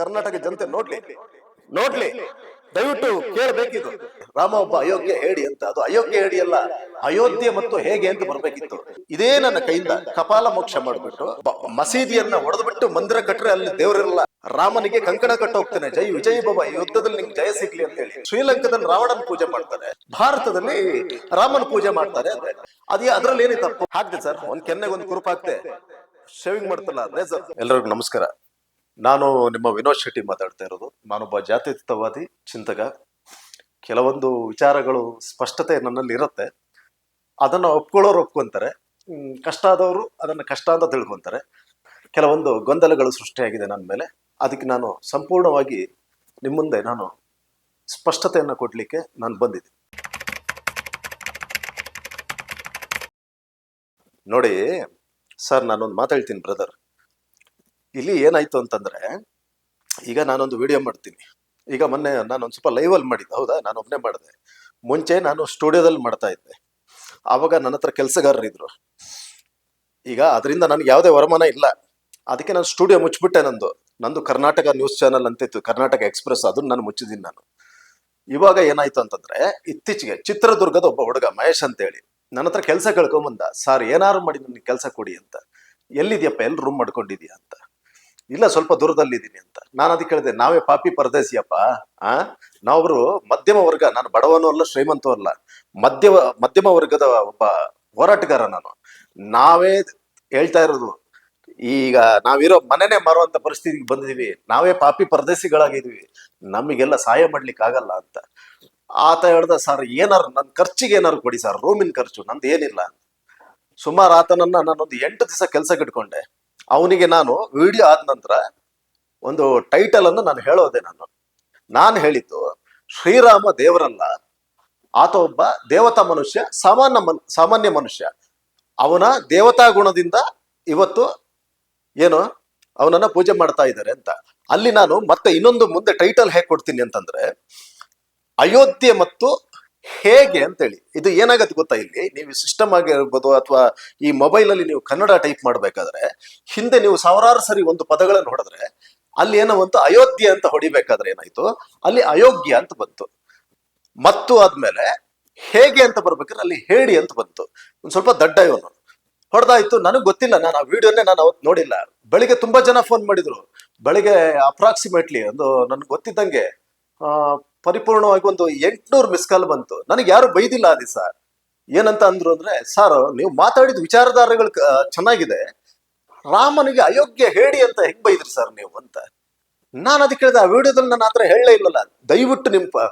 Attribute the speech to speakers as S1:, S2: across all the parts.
S1: ಕರ್ನಾಟಕ ಜನತೆ ನೋಡ್ಲಿ ನೋಡ್ಲಿ. ದಯವಿಟ್ಟು ಕೇಳಬೇಕಿದು. ರಾಮ ಒಬ್ಬ ಅಯೋಗ್ಯ ಹೇಳಿ ಅಂತ ಅದು. ಅಯೋಗ್ಯ ಹೇಳಿ ಅಲ್ಲ, ಅಯೋಧ್ಯೆ ಮತ್ತು ಹೇಗೆ ಅಂತ ಬರ್ಬೇಕಿತ್ತು. ಇದೇ ನನ್ನ ಕೈಯಿಂದ ಕಪಾಲ ಮೋಕ್ಷ ಮಾಡ್ಬಿಟ್ಟು ಮಸೀದಿಯನ್ನ ಹೊಡೆದ್ಬಿಟ್ಟು ಮಂದಿರ ಕಟ್ಟರೆ ಅಲ್ಲಿ ದೇವರಿರಲ್ಲ. ರಾಮನಿಗೆ ಕಂಕಣ ಕಟ್ಟ ಹೋಗ್ತಾನೆ. ಜೈ ವಿಜಯ್ ಬಾಬಾ ಯುದ್ಧದಲ್ಲಿ ನಿಮ್ಗೆ ಜಯ ಸಿಗ್ಲಿ ಅಂತ ಹೇಳಿ. ಶ್ರೀಲಂಕಾದಲ್ಲಿ ರಾವಣನ ಪೂಜೆ ಮಾಡ್ತಾರೆ. ಭಾರತದಲ್ಲಿ ರಾಮನ ಪೂಜೆ ಮಾಡ್ತಾರೆ ಅದೇ ಅದ್ರಲ್ಲಿ ಏನೇ ತಪ್ಪು? ಹಾಕ್ದೆ ಸರ್, ಒಂದ್ ಕೆನ್ನೆಗೆ ಒಂದು ಕುರುಪಾಕ್ತೆ ಶೇವಿಂಗ್ ಮಾಡ್ತಲ್ಲ ರೇಸರ್ ಎಲ್ಲರಿಗೂ ನಮಸ್ಕಾರ. ನಾನು ನಿಮ್ಮ ವಿನೋದ್ ಶೆಟ್ಟಿ ಮಾತಾಡ್ತಾ ಇರೋದು. ನಾನೊಬ್ಬ ಜಾತ್ಯತೀತವಾದಿ ಚಿಂತಕ. ಕೆಲವೊಂದು ವಿಚಾರಗಳು ಸ್ಪಷ್ಟತೆ ನನ್ನಲ್ಲಿ ಇರುತ್ತೆ. ಅದನ್ನು ಒಪ್ಕೊಳ್ಳೋರು ಒಪ್ಕೊಂತಾರೆ. ಕಷ್ಟ ಆದವರು ಅದನ್ನು ಕಷ್ಟ ಅಂತ ತಿಳ್ಕೊಂತಾರೆ. ಕೆಲವೊಂದು ಗೊಂದಲಗಳು ಸೃಷ್ಟಿಯಾಗಿದೆ ನನ್ನ ಮೇಲೆ. ಅದಕ್ಕೆ ನಾನು ಸಂಪೂರ್ಣವಾಗಿ ನಿಮ್ಮ ಮುಂದೆ ನಾನು ಸ್ಪಷ್ಟತೆಯನ್ನು ಕೊಡಲಿಕ್ಕೆ ನಾನು ಬಂದಿದ್ದೆ ನೋಡಿ, ಸರ್ ನಾನೊಂದು ಮಾತಾಡ್ತೀನಿ, ಬ್ರದರ್. ಇಲ್ಲಿ ಏನಾಯ್ತು ಅಂತಂದ್ರೆ, ಈಗ ನಾನೊಂದು ವಿಡಿಯೋ ಮಾಡ್ತೀನಿ. ಈಗ ಮೊನ್ನೆ ನಾನೊಂದು ಸ್ವಲ್ಪ ಲೈವಲ್ಲಿ ಮಾಡಿದ್ದೆ. ಹೌದಾ? ನಾನು ಒಬ್ಬನೇ ಮಾಡಿದೆ. ಮುಂಚೆ ನಾನು ಸ್ಟುಡಿಯೋದಲ್ಲಿ ಮಾಡ್ತಾ ಇದ್ದೆ. ಆವಾಗ ನನ್ನ ಹತ್ರ ಕೆಲಸಗಾರರಿದ್ರು ಈಗ ಅದರಿಂದ ನನಗೆ ಯಾವುದೇ ವರಮಾನ ಇಲ್ಲ. ಅದಕ್ಕೆ ನಾನು ಸ್ಟುಡಿಯೋ ಮುಚ್ಚಿಬಿಟ್ಟೆ ನಂದು. ನಂದು ಕರ್ನಾಟಕ ನ್ಯೂಸ್ ಚಾನಲ್ ಅಂತಿತ್ತು. ಕರ್ನಾಟಕ ಎಕ್ಸ್ಪ್ರೆಸ್ ಅದನ್ನ ನಾನು ಮುಚ್ಚಿದ್ದೀನಿ ನಾನು. ಇವಾಗ ಏನಾಯ್ತು ಅಂತಂದ್ರೆ, ಇತ್ತೀಚೆಗೆ ಚಿತ್ರದುರ್ಗದ ಒಬ್ಬ ಹುಡುಗ ಮಹೇಶ್ ಅಂತೇಳಿ, ನನ್ನ ಹತ್ರ ಕೆಲಸ ಕೇಳ್ಕೊಂಬಂದ ಸರ್ ಏನಾರು ಮಾಡಿ ನನಗೆ ಕೆಲಸ ಕೊಡಿ ಅಂತ. ಎಲ್ಲಿದ್ಯಪ್ಪ? ಎಲ್ಲಿ ರೂಮ್ ಮಾಡ್ಕೊಂಡಿದ್ಯಾ? ಅಂತ. ಇಲ್ಲ, ಸ್ವಲ್ಪ ದೂರದಲ್ಲಿದ್ದೀನಿ ಅಂತ. ನಾನು ಅದಕ್ಕೆ ಕೇಳಿದೆ ನಾವೇ ಪಾಪಿ ಪರದೇಸಿಯಪ್ಪ, ಆ? ನಾವ್ರು ಮಧ್ಯಮ ವರ್ಗ, ನಾನು ಬಡವನೂ ಅಲ್ಲ, ಶ್ರೀಮಂತೂ ಅಲ್ಲ. ಮಧ್ಯಮ ಮಧ್ಯಮ ವರ್ಗದ ಒಬ್ಬ ಹೋರಾಟಗಾರ ನಾನು. ನಾವೇ ಹೇಳ್ತಾ ಇರೋದು, ಈಗ ನಾವಿರೋ ಮನೆನೇ ಮಾರುವಂತ ಪರಿಸ್ಥಿತಿಗೆ ಬಂದಿದೀವಿ. ನಾವೇ ಪಾಪಿ ಪರದೇಸಿಗಳಾಗಿದ್ವಿ. ನಮಗೆಲ್ಲ ಸಹಾಯ ಮಾಡ್ಲಿಕ್ಕೆ ಆಗಲ್ಲ ಅಂತ. ಆತ ಹೇಳ್ದ, ಸರ್, ಏನಾರು ನನ್ನ ಖರ್ಚಿಗೆ ಏನಾರು ಕೊಡಿ, ಸರ್, ರೂಮಿನ ಖರ್ಚು, ನಂದು ಏನಿಲ್ಲ. ಸುಮಾರು ಆತನನ್ನ ನಾನೊಂದು ಎಂಟು ದಿವಸ ಕೆಲಸ ಇಟ್ಕೊಂಡೆ. ಅವನಿಗೆ ನಾನು ವಿಡಿಯೋ ಆದ ನಂತರ ಒಂದು ಟೈಟಲ್ ಅನ್ನು ನಾನು ಹೇಳೋದೆ ನಾನು. ನಾನು ಹೇಳಿದ್ದು, ಶ್ರೀರಾಮ ದೇವರಲ್ಲ. ಆತ ಒಬ್ಬ ದೇವತಾ ಮನುಷ್ಯ, ಸಾಮಾನ್ಯ ಮನ್, ಸಾಮಾನ್ಯ ಮನುಷ್ಯ. ಅವನ ದೇವತಾ ಗುಣದಿಂದ ಇವತ್ತು ಏನು, ಅವನನ್ನ ಪೂಜೆ ಮಾಡ್ತಾ ಇದ್ದಾರೆ ಅಂತ. ಅಲ್ಲಿ ನಾನು ಮತ್ತೆ ಇನ್ನೊಂದು ಮುಂದೆ ಟೈಟಲ್ ಹೇಗೆ ಕೊಡ್ತೀನಿ ಅಂತಂದ್ರೆ, ಅಯೋಧ್ಯೆ ಮತ್ತು ಹೇಗೆ ಅಂತೇಳಿ, ಇದು ಏನಾಗತ್ತೆ ಗೊತ್ತಾ ಇಲ್ಲಿ? ನೀವು ಸಿಸ್ಟಮ್ ಆಗಿರ್ಬೋದು ಅಥವಾ ಈ ಮೊಬೈಲ್ ಅಲ್ಲಿ ನೀವು ಕನ್ನಡ ಟೈಪ್ ಮಾಡ್ಬೇಕಾದ್ರೆ, ಹಿಂದೆ ನೀವು ಸಾವಿರಾರು ಸರಿ ಒಂದು ಪದಗಳನ್ನು ಹೊಡೆದ್ರೆ, ಅಲ್ಲಿ ಏನೋ ಒಂದು ಅಯೋಧ್ಯ ಅಂತ ಹೊಡಿಬೇಕಾದ್ರೆ ಏನಾಯ್ತು? ಅಲ್ಲಿ ಅಯೋಗ್ಯ ಅಂತ ಬಂತು. ಮತ್ತು ಆದ್ಮೇಲೆ ಹೇಗೆ ಅಂತ ಬರ್ಬೇಕಾದ್ರೆ ಅಲ್ಲಿ ಹೇಳಿ ಅಂತ ಬಂತು. ಒಂದ್ ಸ್ವಲ್ಪ ದಡ್ಡ ಇವನು. ಹೊಡೆದಾಯ್ತು. ನನಗೆ ಗೊತ್ತಿಲ್ಲ, ನಾನು ಆ ವಿಡಿಯೋನೇ ನಾನು ಅವತ್ತು ನೋಡಿಲ್ಲ. ಬೆಳಿಗ್ಗೆ ತುಂಬಾ ಜನ ಫೋನ್ ಮಾಡಿದ್ರು. ಬೆಳಿಗ್ಗೆ ಅಪ್ರಾಕ್ಸಿಮೇಟ್ಲಿ ಒಂದು, ನನ್ಗೆ ಗೊತ್ತಿದ್ದಂಗೆ ಪರಿಪೂರ್ಣವಾಗಿ ಒಂದು ಎಂಟ್ನೂರು ಮಿಸ್ ಕಾಲ್ ಬಂತು. ನನಗೆ ಯಾರು ಬೈದಿಲ್ಲ ಅದಿ ಸರ್ ಏನಂತ ಅಂದ್ರು ಅಂದ್ರೆ ಸರ್ ನೀವು ಮಾತಾಡಿದ ವಿಚಾರಧಾರೆಗಳು ಚೆನ್ನಾಗಿದೆ. ರಾಮನಿಗೆ ಅಯೋಗ್ಯ ಹೇಳಿ ಅಂತ ಹೆಂಗ್ ಬೈದ್ರಿ ಸರ್ ನೀವು ಅಂತ? ನಾನು ಅದಕ್ಕೆ ಹೇಳಿದೆ ಆ ವಿಡಿಯೋದಲ್ಲಿ ನಾನು ಆತರ ಹೇಳಲೇ ಇಲ್ಲಲ್ಲ ದಯವಿಟ್ಟು ನಿಮ್ಮ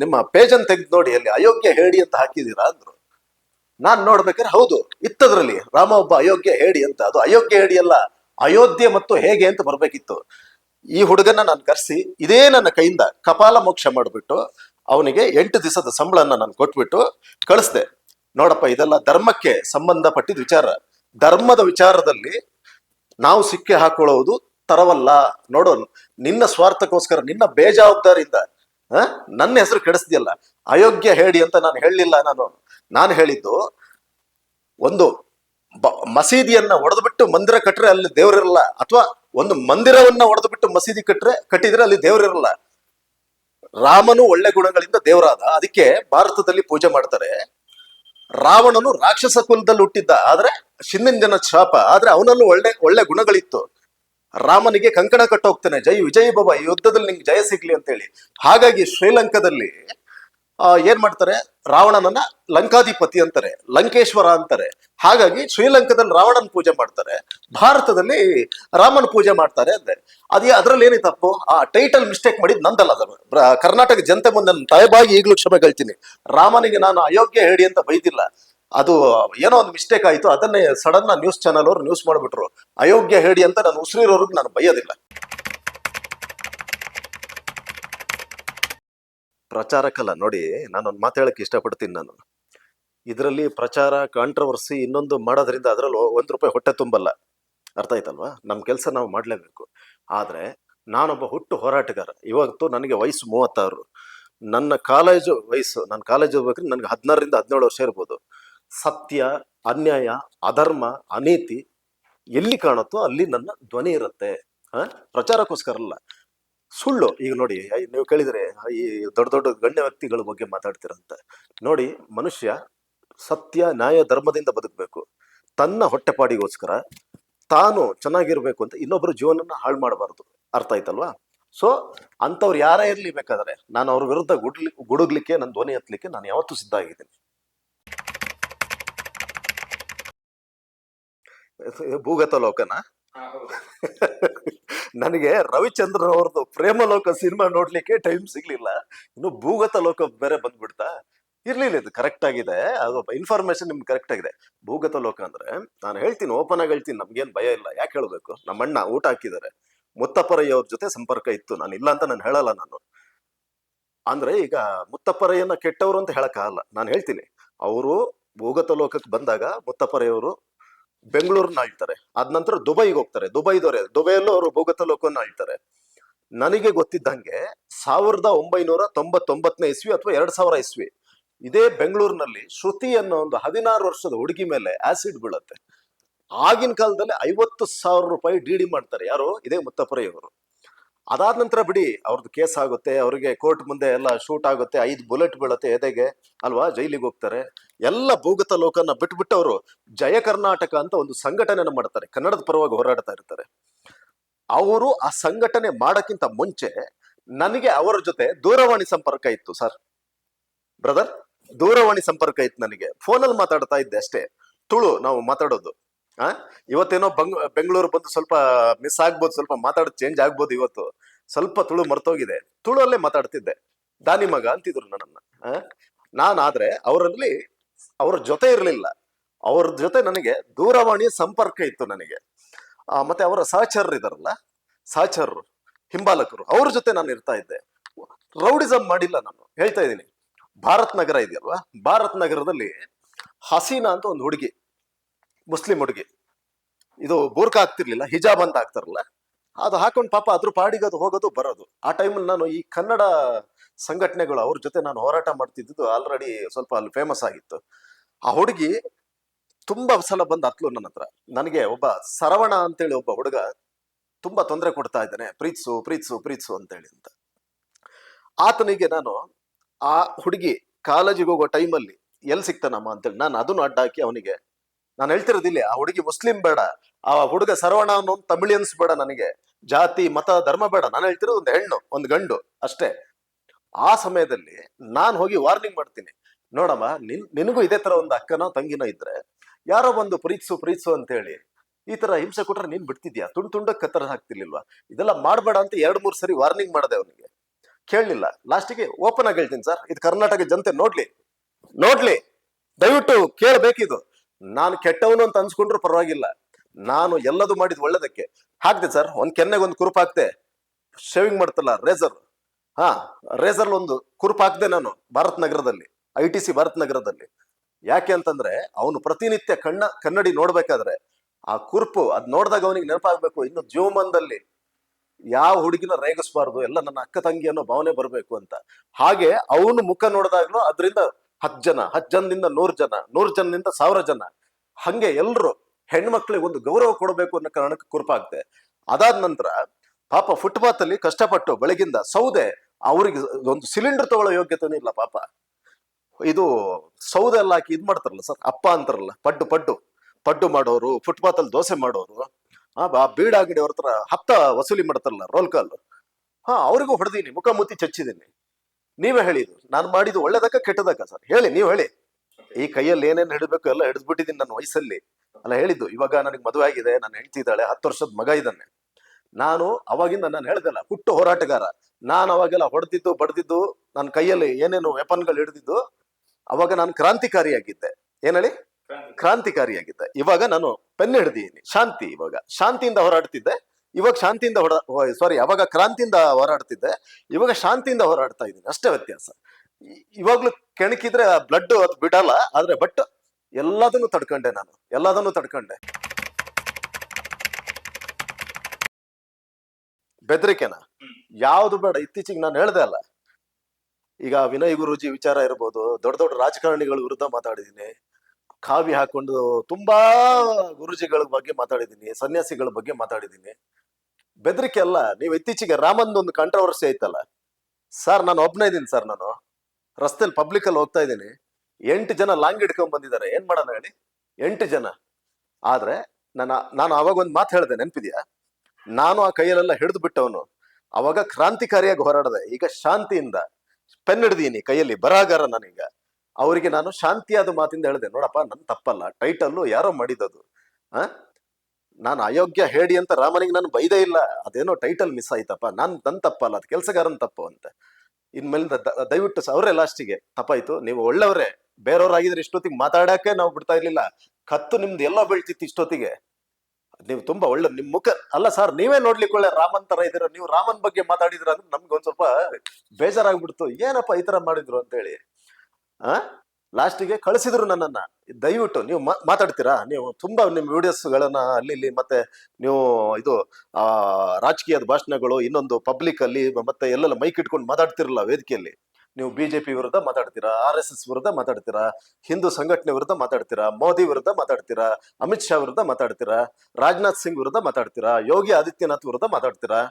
S1: ನಿಮ್ಮ ಪೇಜ್ ಅನ್ನು ತೆಗೆದು ನೋಡಿ, ಅಲ್ಲಿ ಅಯೋಗ್ಯ ಹೇಳಿ ಅಂತ ಹಾಕಿದೀರಾ ಅಂದ್ರು. ನಾನ್ ನೋಡ್ಬೇಕಾದ್ರೆ, ಹೌದು, ಇತ್ತದ್ರಲ್ಲಿ ರಾಮ ಒಬ್ಬ ಅಯೋಗ್ಯ ಹೇಳಿ ಅಂತ, ಅದು ಅಯೋಗ್ಯ ಹೇಳಿ ಅಲ್ಲ, ಅಯೋಧ್ಯೆ ಮತ್ತು ಹೇಗೆ ಅಂತ ಬರ್ಬೇಕಿತ್ತು. ಈ ಹುಡುಗನ ನಾನು ಕರೆಸಿ, ಇದೇ ನನ್ನ ಕೈಯಿಂದ ಕಪಾಲ ಮೋಕ್ಷ ಮಾಡಿಬಿಟ್ಟು ಅವನಿಗೆ ಎಂಟು ದಿವಸದ ಸಂಬಳನ ನಾನು ಕೊಟ್ಬಿಟ್ಟು ಕಳಿಸ್ದೆ. ನೋಡಪ್ಪ, ಇದೆಲ್ಲ ಧರ್ಮಕ್ಕೆ ಸಂಬಂಧಪಟ್ಟಿದ ವಿಚಾರ. ಧರ್ಮದ ವಿಚಾರದಲ್ಲಿ ನಾವು ಸಿಕ್ಕಿ ಹಾಕೊಳ್ಳೋದು ತರವಲ್ಲ. ನೋಡು, ನಿನ್ನ ಸ್ವಾರ್ಥಕ್ಕೋಸ್ಕರ, ನಿನ್ನ ಬೇಜವಾಬ್ದಾರಿಯಿಂದ ನನ್ನ ಹೆಸರು ಕೆಡಿಸ್ದಿಯಲ್ಲ. ಅಯೋಗ್ಯ ಹೇಳಿ ಅಂತ ನಾನು ಹೇಳಲಿಲ್ಲ ನಾನು. ನಾನು ಹೇಳಿದ್ದು, ಒಂದು ಬ- ಮಸೀದಿಯನ್ನ ಒಡೆದ್ಬಿಟ್ಟು ಮಂದಿರ ಕಟ್ಟರೆ ಅಲ್ಲಿ ದೇವರಿರಲ್ಲ, ಅಥವಾ ಒಂದು ಮಂದಿರವನ್ನ ಒಡೆದ್ಬಿಟ್ಟು ಮಸೀದಿ ಕಟ್ಟರೆ ಕಟ್ಟಿದ್ರೆ ಅಲ್ಲಿ ದೇವರಿರಲ್ಲ ರಾಮನು ಒಳ್ಳೆ ಗುಣಗಳಿಂದ ದೇವರಾದ. ಅದಕ್ಕೆ ಭಾರತದಲ್ಲಿ ಪೂಜೆ ಮಾಡ್ತಾರೆ. ರಾವಣನು ರಾಕ್ಷಸ ಕುಲದಲ್ಲಿ ಹುಟ್ಟಿದ್ದ. ಆದ್ರೆ ಹಿಂದಿನ ಶಾಪ. ಆದ್ರೆ ಅವನಲ್ಲೂ ಒಳ್ಳೆ ಒಳ್ಳೆ ಗುಣಗಳಿತ್ತು. ರಾಮನಿಗೆ ಕಂಕಣ ಕಟ್ಟೋಗ್ತಾನೆ. ಜೈ ವಿಜಯ್ ಬಾಬಾ ಯುದ್ಧದಲ್ಲಿ ನಿಂಗೆ ಜಯ ಸಿಗ್ಲಿ ಅಂತೇಳಿ. ಹಾಗಾಗಿ ಶ್ರೀಲಂಕಾದಲ್ಲಿ ಏನ್ ಮಾಡ್ತಾರೆ? ರಾವಣನನ್ನ ಲಂಕಾಧಿಪತಿ ಅಂತಾರೆ, ಲಂಕೇಶ್ವರ ಅಂತಾರೆ. ಹಾಗಾಗಿ ಶ್ರೀಲಂಕಾದಲ್ಲಿ ರಾವಣನ ಪೂಜೆ ಮಾಡ್ತಾರೆ, ಭಾರತದಲ್ಲಿ ರಾಮನ ಪೂಜೆ ಮಾಡ್ತಾರೆ ಅಂದ್ರೆ ಅದೇ ಅದ್ರಲ್ಲಿ ಏನೇ ತಪ್ಪು? ಆ ಟೈಟಲ್ ಮಿಸ್ಟೇಕ್ ಮಾಡಿದ್ ನಂದಲ್ಲ ಅದು. ಕರ್ನಾಟಕ ಜನತೆ ಮುಂದೆ ನನ್ನ ತಯಬಾಗಿ ಈಗಲೂ ಕ್ಷಮೆ ಕಳ್ತೀನಿ. ರಾಮನಿಗೆ ನಾನು ಅಯೋಗ್ಯ ಹೇಳಿ ಅಂತ ಬೈದಿಲ್ಲ. ಅದು ಏನೋ ಒಂದು ಮಿಸ್ಟೇಕ್ ಆಯ್ತು. ಅದನ್ನೇ ಸಡನ್ ನ್ಯೂಸ್ ಚಾನಲ್ ಅವರು ನ್ಯೂಸ್ ಮಾಡ್ಬಿಟ್ರು. ಅಯೋಗ್ಯ ಹೇಳಿ ಅಂತ ನಾನು ಉಸಿರಿರೋರ್ಗೆ ನಾನು ಬೈಯೋದಿಲ್ಲ. ಪ್ರಚಾರಕ್ಕಲ್ಲ ನೋಡಿ ನಾನೊಂದು ಮಾತು ಹೇಳಕ್ಕೆ ಇಷ್ಟಪಡ್ತೀನಿ ನಾನು. ಇದರಲ್ಲಿ ಪ್ರಚಾರ ಕಾಂಟ್ರವರ್ಸಿ ಇನ್ನೊಂದು ಮಾಡೋದ್ರಿಂದ ಅದರಲ್ಲೂ ಒಂದು ರೂಪಾಯಿ ಹೊಟ್ಟೆ ತುಂಬಲ್ಲ. ಅರ್ಥ ಆಯ್ತಲ್ವಾ? ನಮ್ಮ ಕೆಲಸ ನಾವು ಮಾಡಲೇಬೇಕು. ಆದರೆ ನಾನೊಬ್ಬ ಹುಟ್ಟು ಹೋರಾಟಗಾರ. ಇವತ್ತು ನನಗೆ ವಯಸ್ಸು ಮೂವತ್ತಾರು. ನನ್ನ ಕಾಲೇಜು ವಯಸ್ಸು ನನ್ನ ಕಾಲೇಜು ಹೋಗ್ಬೇಕಾದ್ರೆ ನನಗೆ ಹದಿನಾರರಿಂದ ಹದಿನೇಳು ವರ್ಷ ಇರ್ಬೋದು. ಸತ್ಯ, ಅನ್ಯಾಯ, ಅಧರ್ಮ, ಅನೀತಿ ಎಲ್ಲಿ ಕಾಣುತ್ತೋ ಅಲ್ಲಿ ನನ್ನ ಧ್ವನಿ ಇರುತ್ತೆ. ಹಾಂ? ಪ್ರಚಾರಕ್ಕೋಸ್ಕರ ಅಲ್ಲ ಸುಳ್ಳು. ಈಗ ನೋಡಿ ನೀವು ಕೇಳಿದರೆ ಈ ದೊಡ್ಡ ದೊಡ್ಡ ಗಣ್ಯ ವ್ಯಕ್ತಿಗಳ ಬಗ್ಗೆ ಮಾತಾಡ್ತೀರಂತ. ನೋಡಿ, ಮನುಷ್ಯ ಸತ್ಯ, ನ್ಯಾಯ, ಧರ್ಮದಿಂದ ಬದುಕಬೇಕು. ತನ್ನ ಹೊಟ್ಟೆಪಾಡಿಗೋಸ್ಕರ ತಾನು ಚೆನ್ನಾಗಿರ್ಬೇಕು ಅಂತ ಇನ್ನೊಬ್ಬರು ಜೀವನನ ಹಾಳು ಮಾಡಬಾರ್ದು. ಅರ್ಥ ಆಯ್ತಲ್ವಾ? ಸೊ ಅಂಥವ್ರು ಯಾರೇ ಇರಲಿ ಬೇಕಾದರೆ, ನಾನು ಅವ್ರ ವಿರುದ್ಧ ಗುಡ್ಲಿ, ಗುಡುಗ್ಲಿಕ್ಕೆ ನನ್ನ ಧ್ವನಿ ಹತ್ತಲಿಕ್ಕೆ ನಾನು ಯಾವತ್ತೂ ಸಿದ್ಧ ಆಗಿದ್ದೀನಿ. ಭೂಗತ ಲೋಕನ? ನನಗೆ ರವಿಚಂದ್ರನ್ ಅವ್ರದ್ದು ಪ್ರೇಮಲೋಕ ಸಿನಿಮಾ ನೋಡ್ಲಿಕ್ಕೆ ಟೈಮ್ ಸಿಗ್ಲಿಲ್ಲ. ಇನ್ನು ಭೂಗತ ಲೋಕ ಬೇರೆ ಬಂದ್ಬಿಡ್ತಾ ಇರ್ಲಿಲ್ಲ ಇದು. ಕರೆಕ್ಟ್ ಆಗಿದೆ. ಅದು ಇನ್ಫಾರ್ಮೇಶನ್ ನಿಮ್ಗೆ ಕರೆಕ್ಟ್ ಆಗಿದೆ. ಭೂಗತ ಲೋಕ ಅಂದ್ರೆ ನಾನು ಹೇಳ್ತೀನಿ ಓಪನ್ ಆಗಿ ಹೇಳ್ತೀನಿ. ನಮ್ಗೇನ್ ಭಯ ಇಲ್ಲ. ಯಾಕೆ ಹೇಳ್ಬೇಕು? ನಮ್ಮ ಅಣ್ಣ ಊಟ ಹಾಕಿದ್ದಾರೆ. ಮುತ್ತಪ್ಪರಯ್ಯ ಅವ್ರ ಜೊತೆ ಸಂಪರ್ಕ ಇತ್ತು. ನಾನು ಇಲ್ಲ ಅಂತ ನಾನು ಹೇಳಲ್ಲ ನಾನು. ಅಂದ್ರೆ ಈಗ ಮುತ್ತಪ್ಪರಯ್ಯನ ಕೆಟ್ಟವರು ಅಂತ ಹೇಳಕ್ಕಾಗಲ್ಲ. ನಾನು ಹೇಳ್ತೀನಿ. ಅವರು ಭೂಗತ ಲೋಕಕ್ಕೆ ಬಂದಾಗ ಮುತ್ತಪ್ಪರಯ್ಯವರು ಬೆಂಗಳೂರನ್ನ ಆಳ್ತಾರೆ. ಅದ ನಂತರ ದುಬೈಗೆ ಹೋಗ್ತಾರೆ. ದುಬೈದವರೇ, ದುಬೈಯಲ್ಲೂ ಅವರು ಭೂಗತ ಲೋಕವನ್ನು ಆಳ್ತಾರೆ. ನನಗೆ ಗೊತ್ತಿದ್ದಂಗೆ ಸಾವಿರದ ಒಂಬೈನೂರ ತೊಂಬತ್ತೊಂಬತ್ತನೇ ಇಸ್ವಿ ಅಥವಾ ಎರಡ್ ಸಾವಿರ ಇಸ್ವಿ, ಇದೇ ಬೆಂಗಳೂರಿನಲ್ಲಿ ಶ್ರುತಿ ಅನ್ನೋ ಒಂದು ಹದಿನಾರು ವರ್ಷದ ಹುಡುಗಿ ಮೇಲೆ ಆಸಿಡ್ ಬೀಳುತ್ತೆ. ಆಗಿನ ಕಾಲದಲ್ಲಿ ಐವತ್ತು ಸಾವಿರ ರೂಪಾಯಿ ಡಿ ಡಿ ಮಾಡ್ತಾರೆ. ಯಾರು? ಇದೇ ಮುತ್ತಪ್ಪರಯ್ಯವರು. ಅದಾದ ನಂತರ ಬಿಡಿ ಅವ್ರದ್ದು ಕೇಸ್ ಆಗುತ್ತೆ, ಅವರಿಗೆ ಕೋರ್ಟ್ ಮುಂದೆ ಎಲ್ಲ ಶೂಟ್ ಆಗುತ್ತೆ, ಐದು ಬುಲೆಟ್ ಬೀಳುತ್ತೆ ಎದೆಗೆ, ಅಲ್ವಾ? ಜೈಲಿಗೆ ಹೋಗ್ತಾರೆ. ಎಲ್ಲ ಭೂಗತ ಲೋಕನ ಬಿಟ್ಬಿಟ್ಟು ಅವರು ಜಯ ಕರ್ನಾಟಕ ಅಂತ ಒಂದು ಸಂಘಟನೆಯನ್ನು ಮಾಡ್ತಾರೆ, ಕನ್ನಡದ ಪರವಾಗಿ ಹೋರಾಡ್ತಾ ಇರ್ತಾರೆ. ಅವರು ಆ ಸಂಘಟನೆ ಮಾಡೋಕ್ಕಿಂತ ಮುಂಚೆ ನನಗೆ ಅವರ ಜೊತೆ ದೂರವಾಣಿ ಸಂಪರ್ಕ ಇತ್ತು, ಸರ್. ಬ್ರದರ್, ದೂರವಾಣಿ ಸಂಪರ್ಕ ಇತ್ತು ನನಗೆ. ಫೋನಲ್ಲಿ ಮಾತಾಡ್ತಾ ಇದ್ದೆ ಅಷ್ಟೇ. ತುಳು, ನಾವು ಮಾತಾಡೋದು. ಆ? ಇವತ್ತೇನೋ ಬಂಗ್, ಬೆಂಗಳೂರು ಬಂದು ಸ್ವಲ್ಪ ಮಿಸ್ ಆಗ್ಬೋದು, ಸ್ವಲ್ಪ ಮಾತಾಡೋದು ಚೇಂಜ್ ಆಗ್ಬೋದು ಇವತ್ತು. ಸ್ವಲ್ಪ ತುಳು ಮರ್ತೋಗಿದೆ. ತುಳುವಲ್ಲೇ ಮಾತಾಡ್ತಿದ್ದೆ. ದಾನಿ ಮಗ ಅಂತಿದ್ರು ನನ್ನ? ನಾನಾದ್ರೆ ಅವರಲ್ಲಿ ಅವ್ರ ಜೊತೆ ಇರಲಿಲ್ಲ. ಅವ್ರ ಜೊತೆ ನನಗೆ ದೂರವಾಣಿ ಸಂಪರ್ಕ ಇತ್ತು ನನಗೆ. ಮತ್ತೆ ಅವರ ಸಹಚರರು ಇದಾರಲ್ಲ ಸಹಚರರು, ಹಿಂಬಾಲಕರು, ಅವ್ರ ಜೊತೆ ನಾನು ಇರ್ತಾ ಇದ್ದೆ. ರೌಡಿಸಮ್ ಮಾಡಿಲ್ಲ ನಾನು. ಹೇಳ್ತಾ ಇದ್ದೀನಿ. ಭಾರತ್ ನಗರ ಇದೆಯಲ್ವಾ? ಭಾರತ್ ನಗರದಲ್ಲಿ ಹಸೀನಾ ಅಂತ ಒಂದು ಹುಡುಗಿ. ಮುಸ್ಲಿಂ ಹುಡುಗಿ. ಇದು ಬೂರ್ಕ ಆಗ್ತಿರ್ಲಿಲ್ಲ ಹಿಜಾಬ್ ಅಂತ ಆಗ್ತಾರಲ್ಲ ಅದು ಹಾಕೊಂಡು ಪಾಪ ಅದ್ರ ಪಾಡಿಗೆ ಅದು ಹೋಗೋದು, ಬರೋದು. ಆ ಟೈಮಲ್ಲಿ ನಾನು ಈ ಕನ್ನಡ ಸಂಘಟನೆಗಳು ಅವ್ರ ಜೊತೆ ನಾನು ಹೋರಾಟ ಮಾಡ್ತಿದ್ದು ಆಲ್ರೆಡಿ ಸ್ವಲ್ಪ ಅಲ್ಲಿ ಫೇಮಸ್ ಆಗಿತ್ತು. ಆ ಹುಡುಗಿ ತುಂಬಾ ಸಲ ಬಂದು ಹತ್ಲು ನನ್ನ ಹತ್ರ. ನನಗೆ ಒಬ್ಬ ಸರವಣ ಅಂತೇಳಿ ಒಬ್ಬ ಹುಡುಗ ತುಂಬಾ ತೊಂದರೆ ಕೊಡ್ತಾ ಇದ್ದಾನೆ. ಪ್ರೀತ್ಸು ಪ್ರೀತ್ಸು ಪ್ರೀತ್ಸು ಅಂತೇಳಿ ಅಂತ. ಆತನಿಗೆ ನಾನು ಆ ಹುಡುಗಿ ಕಾಲೇಜಿಗೆ ಹೋಗೋ ಟೈಮಲ್ಲಿ ಎಲ್ಲಿ ಸಿಗ್ತಾನಮ್ಮ ಅಂತೇಳಿ ನಾನು ಅದನ್ನು ಅಡ್ಡ ಹಾಕಿ ಅವನಿಗೆ ನಾನು ಹೇಳ್ತಿರೋದಿಲ್ಲ ಆ ಹುಡುಗಿ ಮುಸ್ಲಿಂ ಬೇಡ, ಆ ಹುಡುಗ ಸರವಣ ಅನ್ನೋ ತಮಿಳಿಯನ್ಸ್ ಬೇಡ ನನಗೆ. ಜಾತಿ, ಮತ, ಧರ್ಮ ಬೇಡ. ನಾನು ಹೇಳ್ತಿರೋದು ಒಂದು ಹೆಣ್ಣು, ಒಂದು ಗಂಡು ಅಷ್ಟೇ. ಆ ಸಮಯದಲ್ಲಿ ನಾನು ಹೋಗಿ ವಾರ್ನಿಂಗ್ ಮಾಡ್ತೀನಿ. ನೋಡಮ್ಮ, ನಿನ್, ನಿನಗೂ ಇದೇ ತರ ಒಂದು ಅಕ್ಕನೋ ತಂಗಿನೋ ಇದ್ರೆ, ಯಾರೋ ಒಂದು ಪ್ರೀತಿಸು ಪ್ರೀತಿಸು ಅಂತ ಹೇಳಿ ಈ ತರ ಹಿಂಸೆ ಕೊಟ್ರೆ ನೀನ್ ಬಿಡ್ತಿದ್ಯಾ? ತುಂಡು ತುಂಡ ಕತ್ತರ ಹಾಕ್ತಿರ್ಲಿಲ್ವಾ? ಇದೆಲ್ಲ ಮಾಡಬೇಡ ಅಂತ ಎರಡ್, ಮೂರ್ ಸರಿ ವಾರ್ನಿಂಗ್ ಮಾಡಿದೆ ಅವನಿಗೆ. ಕೇಳಲಿಲ್ಲ. ಲಾಸ್ಟಿಗೆ ಓಪನ್ ಆಗಿ ಹೇಳ್ತೀನಿ ಸರ್ ಇದು ಕರ್ನಾಟಕ ಜನತೆ ನೋಡ್ಲಿ. ನೋಡ್ಲಿ. ದಯವಿಟ್ಟು ಕೇಳಬೇಕಿದು. ನಾನು ಕೆಟ್ಟವನು ಅಂತ ಅನ್ಸ್ಕೊಂಡ್ರು ಪರವಾಗಿಲ್ಲ. ನಾನು ಎಲ್ಲದು ಮಾಡಿದ್ ಒಳ್ಳೇದಕ್ಕೆ. ಹಾಕ್ದೆ ಸರ್, ಒಂದ್ ಕೆನ್ನೆಗೆ ಒಂದು ಕುರುಪ್ ಹಾಕ್ದೆ. ಶೇವಿಂಗ್ ಮಾಡ್ತಲ್ಲ ರೇಸರ್ ಹಾ ರೇಸರ್ ಒಂದು ಕುರುಪ್ ಹಾಕ್ದೆ ನಾನು ಭಾರತ್ ನಗರದಲ್ಲಿ ಐ ಟಿ ಸಿ ಭಾರತ್ ನಗರದಲ್ಲಿ. ಯಾಕೆ ಅಂತಂದ್ರೆ, ಅವನು ಪ್ರತಿನಿತ್ಯ ಕಣ್ಣ, ಕನ್ನಡಿ ನೋಡ್ಬೇಕಾದ್ರೆ ಆ ಕುರುಪು ಅದ್ ನೋಡಿದಾಗ ಅವನಿಗೆ ನೆನಪಾಗ್ಬೇಕು, ಇನ್ನು ಜೀವಮಾನದಲ್ಲಿ ಯಾವ ಹುಡುಗಿನ ರೇಗಿಸ್ಬಾರ್ದು, ಎಲ್ಲ ನನ್ನ ಅಕ್ಕ ತಂಗಿ ಅನ್ನೋ ಭಾವನೆ ಬರಬೇಕು ಅಂತ. ಹಾಗೆ ಅವನು ಮುಖ ನೋಡಿದಾಗ್ಲೂ ಅದರಿಂದ ಹತ್ತು ಜನ ಹತ್ತು ಜನದಿಂದ ನೂರು ಜನ, ನೂರು ಜನದಿಂದ ಸಾವಿರ ಜನ. ಹಂಗೆ ಎಲ್ರು ಹೆಣ್ಮಕ್ಳಿಗೆ ಒಂದು ಗೌರವ ಕೊಡಬೇಕು ಅನ್ನೋ ಕಾರಣಕ್ಕೆ ಕುರುಪಾಗ್ತೆ ಅದಾದ ನಂತರ ಪಾಪ ಫುಟ್ಪಾತ್ ಅಲ್ಲಿ ಕಷ್ಟಪಟ್ಟು ಬೆಳಗಿಂದ ಸೌದೆ ಅವ್ರಿಗೆ ಒಂದು ಸಿಲಿಂಡರ್ ತಗೊಳ್ಳೋ ಯೋಗ್ಯತೆನೂ ಇಲ್ಲ ಪಾಪ. ಇದು ಸೌದೆ ಎಲ್ಲ ಹಾಕಿ ಇದ್ ಮಾಡ್ತಾರಲ್ಲ ಸರ್, ಅಪ್ಪ ಅಂತಾರಲ್ಲ, ಪಡ್ಡು ಪಡ್ಡು. ಪಡ್ಡು ಮಾಡೋರು ಫುಟ್ಪಾತ್ ಅಲ್ಲಿ ದೋಸೆ ಮಾಡೋರು. ಆ, ಬಾ ಬೀಡ ಅಂಗಡಿ ಅವ್ರ ಹತ್ರ ಹಪ್ತ ವಸೂಲಿ ಮಾಡ್ತಾರಲ್ಲ ರೋಲ್ ಕಾಲ್ ಹಾ, ಅವ್ರಿಗೂ ಹೊಡೆದೀನಿ ಮುಖ ಮುತ್ತಿ ಚಚ್ಚಿದ್ದೀನಿ. ನೀವೇ ಹೇಳಿದ್ರು ನಾನು ಮಾಡಿದ್ದು ಒಳ್ಳೇದಕ್ಕ ಕೆಟ್ಟದಕ್ಕ ಸರ್. ಹೇಳಿ ನೀವು ಹೇಳಿ. ಈ ಕೈಯಲ್ಲಿ ಏನೇನು ಹಿಡಬೇಕು ಎಲ್ಲ ಹಿಡಿದ್ಬಿಟ್ಟಿದ್ದೀನಿ ನನ್ನ ವಯಸ್ಸಲ್ಲಿ. ಅಲ್ಲ ಹೇಳಿದ್ದು ಇವಾಗ ನನಗೆ ಮದುವೆ ಆಗಿದೆ ನನ್ನ ಹೆಂಡತಿ ಇದ್ದಾಳೆ ಹತ್ತು ವರ್ಷದ ಮಗ ಇದ್ದಾನೆ. ನಾನು ಅವಾಗಿಂದ ನಾನು ಹೇಳ್ದಲ್ಲ ಹುಟ್ಟು ಹೋರಾಟಗಾರ. ನಾನು ಅವಾಗೆಲ್ಲ ಹೊಡೆದಿದ್ದು ಬಡ್ದಿದ್ದು ನನ್ನ ಕೈಯಲ್ಲಿ ಏನೇನು ವೆಪನ್ಗಳು ಹಿಡಿದಿದ್ದು ಅವಾಗ ನಾನು ಕ್ರಾಂತಿಕಾರಿಯಾಗಿದ್ದೆ. ಏನ್ ಹೇಳಿ? ಕ್ರಾಂತಿಕಾರಿಯಾಗಿದ್ದೆ. ಇವಾಗ ನಾನು ಪೆನ್ ಹಿಡ್ದಿದ್ದೀನಿ. ಶಾಂತಿ ಇವಾಗ. ಶಾಂತಿಯಿಂದ ಹೋರಾಡ್ತಿದ್ದೆ. ಇವಾಗ ಶಾಂತಿಯಿಂದ ಹೊರ ಸಾರಿ ಅವಾಗ ಕ್ರಾಂತಿಯಿಂದ ಹೋರಾಡ್ತಿದ್ದೆ. ಇವಾಗ ಶಾಂತಿಯಿಂದ ಹೋರಾಡ್ತಾ ಇದ್ದೀನಿ. ಅಷ್ಟೇ ವ್ಯತ್ಯಾಸ. ಇವಾಗ್ಲೂ ಕೆಣಕಿದ್ರೆ ಬ್ಲಡ್ ಅದು ಬಿಡಲ್ಲ, ಆದ್ರೆ ಬಟ್ ಎಲ್ಲದನ್ನು ತಡ್ಕೊಂಡೆ ನಾನು. ಎಲ್ಲದನ್ನು ತಡ್ಕೊಂಡೆ. ಬೆದರಿಕೆನ? ಯಾವ್ದು ಬೇಡ, ಇತ್ತೀಚೆಗೆ ನಾನು ಹೇಳ್ದೆ ಅಲ್ಲ. ಈಗ ವಿನಯ್ ಗುರುಜಿ ವಿಚಾರ ಇರ್ಬೋದು, ದೊಡ್ಡ ದೊಡ್ಡ ರಾಜಕಾರಣಿಗಳ ವಿರುದ್ಧ ಮಾತಾಡಿದ್ದೀನಿ. ಕಾವಿ ಹಾಕೊಂಡು ತುಂಬಾ ಗುರುಜಿಗಳ ಬಗ್ಗೆ ಮಾತಾಡಿದ್ದೀನಿ, ಸನ್ಯಾಸಿಗಳ ಬಗ್ಗೆ ಮಾತಾಡಿದ್ದೀನಿ. ಬೆದರಿಕೆ ಅಲ್ಲ ನೀವು ಇತ್ತೀಚೆಗೆ ರಾಮಂದ್ ಒಂದು ಕಾಂಟ್ರವರ್ಸಿ ಆಯ್ತಲ್ಲ ಸರ್ ನಾನು ಒಬ್ಬನೇ ಇದ್ದೀನಿ ಸರ್ ನಾನು ರಸ್ತೆಯಲ್ಲಿ ಪಬ್ಲಿಕ್ ಅಲ್ಲಿ ಹೋಗ್ತಾ ಇದ್ದೀನಿ, ಎಂಟು ಜನ ಲಾಂಗ್ ಹಿಡ್ಕೊಂಡ್ ಬಂದಿದ್ದಾರೆ, ಏನ್ ಮಾಡೋಣ ಹೇಳಿ? ಎಂಟು ಜನ. ಆದ್ರೆ ನಾನು ನಾನು ಅವಾಗ ಒಂದು ಮಾತು ಹೇಳಿದೆ, ನೆನಪಿದ್ಯಾ? ನಾನು ಆ ಕೈಯಲ್ಲೆಲ್ಲ ಹಿಡಿದು ಬಿಟ್ಟವನು ಅವಾಗ ಕ್ರಾಂತಿಕಾರಿಯಾಗಿ ಹೋರಾಡದೆ, ಈಗ ಶಾಂತಿಯಿಂದ ಪೆನ್ ಹಿಡ್ದೀನಿ ಕೈಯಲ್ಲಿ, ಬರಾಗಾರ ನಾನೀಗ. ಅವರಿಗೆ ನಾನು ಶಾಂತಿಯಾದ ಮಾತಿಂದ ಹೇಳಿದೆ. ನೋಡಪ್ಪ, ನನ್ ತಪ್ಪಲ್ಲ. ಟೈಟಲ್ಲು ಯಾರೋ ಮಾಡಿದದು ಆ? ನಾನು ಅಯೋಗ್ಯ ಹೇಳಿ ಅಂತ ರಾಮನಿಗೆ ನಾನು ಬೈದೇ ಇಲ್ಲ. ಅದೇನೋ ಟೈಟಲ್ ಮಿಸ್ ಆಯ್ತಪ್ಪ. ನಾನು, ನನ್ ತಪ್ಪಲ್ಲ. ಅದು ಕೆಲಸಗಾರನ ತಪ್ಪು ಅಂತ. ಇನ್ಮೇಲಿಂದ ದಯವಿಟ್ಟು ಅವರೇ ಲಾಸ್ಟಿಗೆ. ತಪ್ಪಾಯ್ತು. ನೀವು ಒಳ್ಳೆಯವರೇ ಬೇರೆಯವ್ರಾಗಿದ್ರೆ ಇಷ್ಟೊತ್ತಿಗೆ ಮಾತಾಡಕ್ಕೆ ನಾವು ಬಿಡ್ತಾ ಇರ್ಲಿಲ್ಲ. ಕತ್ತು ನಿಮ್ದು ಎಲ್ಲ ಬೀಳ್ತಿತ್ತು ಇಷ್ಟೊತ್ತಿಗೆ. ನೀವು ತುಂಬಾ ಒಳ್ಳೆ ನಿಮ್ ಮುಖ. ಅಲ್ಲ ಸರ್, ನೀವೇ ನೋಡ್ಲಿಕ್ಕೆ ಒಳ್ಳೆ ರಾಮನ್ ತರ ಇದ್ದೀರ. ನೀವು ರಾಮನ್ ಬಗ್ಗೆ ಮಾತಾಡಿದ್ರ ಅಂದ್ರೆ ನಮ್ಗೆ ಒಂದ್ ಸ್ವಲ್ಪ ಬೇಜಾರಾಗ್ಬಿಡ್ತು. ಏನಪ್ಪ ಈ ತರ ಮಾಡಿದ್ರು ಅಂತೇಳಿ. ಆ? ಲಾಸ್ಟಿಗೆ ಕಳಿಸಿದ್ರು ನನ್ನನ್ನ. ದಯವಿಟ್ಟು ನೀವು ಮಾತಾಡ್ತೀರಾ? ನೀವು ತುಂಬಾ ನಿಮ್ ವಿಡಿಯೋಸ್ಗಳನ್ನ ಅಲ್ಲಿ ಇಲ್ಲಿ ಮತ್ತೆ ನೀವು ಇದು, ಆ, ರಾಜಕೀಯದ ಭಾಷಣಗಳು, ಇನ್ನೊಂದು ಪಬ್ಲಿಕ್ ಅಲ್ಲಿ ಮತ್ತೆ ಎಲ್ಲೆಲ್ಲ ಮೈಕ್ ಇಟ್ಕೊಂಡು ಮಾತಾಡ್ತಿರಲ್ಲ ವೇದಿಕೆಯಲ್ಲಿ. ನೀವು ಬಿಜೆಪಿ ವಿರುದ್ಧ ಮಾತಾಡ್ತೀರಾ? ಆರ್ ಎಸ್ ಎಸ್ ವಿರುದ್ಧ ಮಾತಾಡ್ತೀರಾ? ಹಿಂದೂ ಸಂಘಟನೆ ವಿರುದ್ಧ ಮಾತಾಡ್ತೀರಾ? ಮೋದಿ ವಿರುದ್ಧ ಮಾತಾಡ್ತೀರಾ? ಅಮಿತ್ ಶಾ ವಿರುದ್ಧ ಮಾತಾಡ್ತೀರಾ? ರಾಜನಾಥ್ ಸಿಂಗ್ ವಿರುದ್ಧ ಮಾತಾಡ್ತೀರಾ? ಯೋಗಿ ಆದಿತ್ಯನಾಥ್ ವಿರುದ್ಧ ಮಾತಾಡ್ತೀರಾ?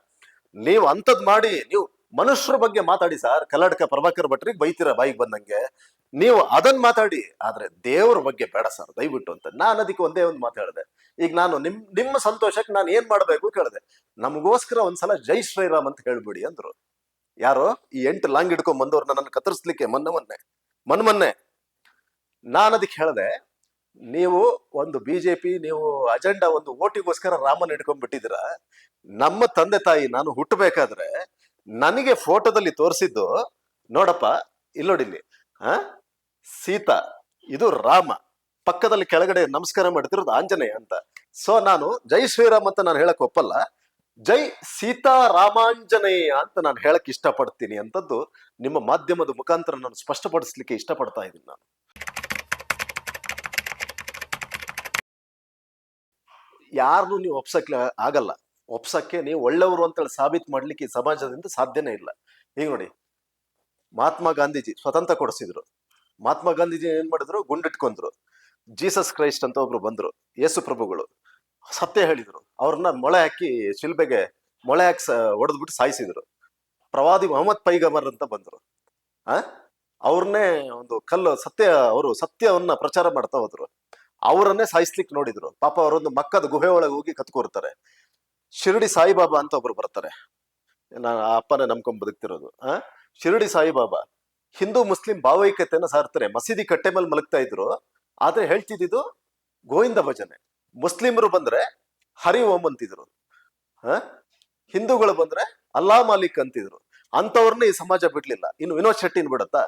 S1: ನೀವು ಅಂಥದ್ ಮಾಡಿ, ನೀವು ಮನುಷ್ಯರ ಬಗ್ಗೆ ಮಾತಾಡಿ ಸರ್. ಕರ್ನಾಟಕ ಪ್ರಭಾಕರ್ ಭಟ್ರಿಗೆ ಬೈತೀರಾ ಬಾಯಿಗೆ ಬಂದಂಗೆ. ನೀವು ಅದನ್ನ ಮಾತಾಡಿ, ಆದ್ರೆ ದೇವ್ರ ಬಗ್ಗೆ ಬೇಡ ಸರ್, ದಯವಿಟ್ಟು ಅಂತ. ನಾನು ಅದಕ್ಕೆ ಒಂದೇ ಒಂದು ಮಾತು ಹೇಳಿದೆ. ಈಗ ನಾನು ನಿಮ್, ನಿಮ್ಮ ಸಂತೋಷಕ್ಕೆ ನಾನು ಏನ್ ಮಾಡ್ಬೇಕು ಕೇಳಿದೆ ನಮಗೋಸ್ಕರ ಒಂದ್ಸಲ ಜೈ ಶ್ರೀರಾಮ್ ಅಂತ ಹೇಳ್ಬಿಡಿ ಅಂದ್ರು. ಯಾರೋ? ಈ ಎಂಟು ಲಾಂಗ್ ಹಿಡ್ಕೊಂಡ್ ಬಂದವ್ರನ್ನ ನನ್ನ ಕತ್ತರಿಸ್ಲಿಕ್ಕೆ ಮೊನ್ನೆ ಮೊನ್ನೆ. ಮೊನ್ನೆ ಮೊನ್ನೆ. ನಾನು ಅದಕ್ಕೆ ಹೇಳಿದೆ, ನೀವು ಒಂದು ಬಿಜೆಪಿ, ನೀವು ಅಜೆಂಡಾ ಒಂದು ಓಟಿಗೋಸ್ಕರ ರಾಮನ್ ಹಿಡ್ಕೊಂಡ್ ಬಿಟ್ಟಿದ್ರ ನಮ್ಮ ತಂದೆ ತಾಯಿ ನಾನು ಹುಟ್ಟಬೇಕಾದ್ರೆ ನನಗೆ ಫೋಟೋದಲ್ಲಿ ತೋರಿಸಿದ್ದು, ನೋಡಪ್ಪ ಇಲ್ಲೋಡಿಲ್ಲಿ ಆ ಸೀತಾ, ಇದು ರಾಮ. ಪಕ್ಕದಲ್ಲಿ ಕೆಳಗಡೆ ನಮಸ್ಕಾರ ಮಾಡ್ತಿರೋದು ಆಂಜನೇಯ ಅಂತ. ಸೊ ನಾನು ಜೈ ಶ್ರೀರಾಮ್ ಅಂತ ನಾನು ಹೇಳಕ್ ಒಪ್ಪಲ್ಲ. ಜೈ ಸೀತಾ ರಾಮಾಂಜನೇಯ ಅಂತ ನಾನು ಹೇಳಕ್ ಇಷ್ಟಪಡ್ತೀನಿ ಅಂತದ್ದು ನಿಮ್ಮ ಮಾಧ್ಯಮದ ಮುಖಾಂತರ ನಾನು ಸ್ಪಷ್ಟಪಡಿಸ್ಲಿಕ್ಕೆ ಇಷ್ಟಪಡ್ತಾ ಇದ್ದೀನಿ ನಾನು. ಯಾರನ್ನು ನೀವು ಒಪ್ಸಕ್ಕೆ ಆಗಲ್ಲ. ಒಪ್ಸಕ್ಕೆ ನೀವು ಒಳ್ಳೆಯವರು ಅಂತೇಳಿ ಸಾಬೀತು ಮಾಡ್ಲಿಕ್ಕೆ ಸಮಾಜದಿಂದ ಸಾಧ್ಯನೇ ಇಲ್ಲ. ಈಗ ನೋಡಿ, ಮಹಾತ್ಮ ಗಾಂಧೀಜಿ ಸ್ವತಂತ್ರ ಕೊಡಿಸಿದ್ರು. ಮಹಾತ್ಮ ಗಾಂಧೀಜಿ ಏನ್ ಮಾಡಿದ್ರು? ಗುಂಡಿಟ್ಕೊಂಡ್ರು ಜೀಸಸ್ ಕ್ರೈಸ್ಟ್ ಅಂತ ಒಬ್ರು ಬಂದ್ರು. ಯೇಸು ಪ್ರಭುಗಳು. ಸತ್ಯ ಹೇಳಿದ್ರು. ಅವ್ರನ್ನ ಮೊಳೆ ಹಾಕಿ ಶಿಲ್ಬೆಗೆ ಮೊಳೆ ಹಾಕಿ ಹೊಡೆದ್ಬಿಟ್ಟು ಸಾಯಿಸಿದ್ರು. ಪ್ರವಾದಿ ಮೊಹಮ್ಮದ್ ಪೈಗಮರ್ ಅಂತ ಬಂದ್ರು. ಆ? ಅವ್ರನ್ನೇ ಒಂದು ಕಲ್ಲು ಸತ್ಯ, ಅವರು ಸತ್ಯವನ್ನ ಪ್ರಚಾರ ಮಾಡ್ತಾ ಹೋದ್ರು. ಅವರನ್ನೇ ಸಾಯಿಸ್ಲಿಕ್ಕೆ ನೋಡಿದ್ರು. ಪಾಪ ಅವರೊಂದು ಮಕ್ಕದ ಗುಹೆ ಒಳಗೆ ಹೋಗಿ ಕತ್ಕೋರ್ತಾರೆ ಶಿರಡಿ ಸಾಯಿಬಾಬಾ ಅಂತ ಒಬ್ರು ಬರ್ತಾರೆ. ನಾನು ಅಪ್ಪನೇ ನಂಬ್ಕೊಂಡ್ ಬದುಕ್ತಿರೋದು. ಆ? ಶಿರಡಿ ಸಾಯಿಬಾಬಾ. ಹಿಂದೂ ಮುಸ್ಲಿಂ ಭಾವೈಕ್ಯತೆಯನ್ನ ಸಾರ್ತಾರೆ. ಮಸೀದಿ ಕಟ್ಟೆ ಮೇಲೆ ಮಲಗ್ತಾ ಇದ್ರು. ಆದ್ರೆ ಹೇಳ್ತಿದ್ದು ಗೋವಿಂದ ಭಜನೆ. ಮುಸ್ಲಿಮರು ಬಂದ್ರೆ ಹರಿ ಓಂ ಅಂತಿದ್ರು. ಹ? ಹಿಂದೂಗಳು ಬಂದ್ರೆ ಅಲ್ಲಾ ಮಾಲಿಕ್ ಅಂತಿದ್ರು. ಅಂತವ್ರನ್ನ ಈ ಸಮಾಜ ಬಿಡ್ಲಿಲ್ಲ. ಇನ್ನು ವಿನೋದ್ ಶೆಟ್ಟಿನ್ ಬಿಡತ್ತಾ?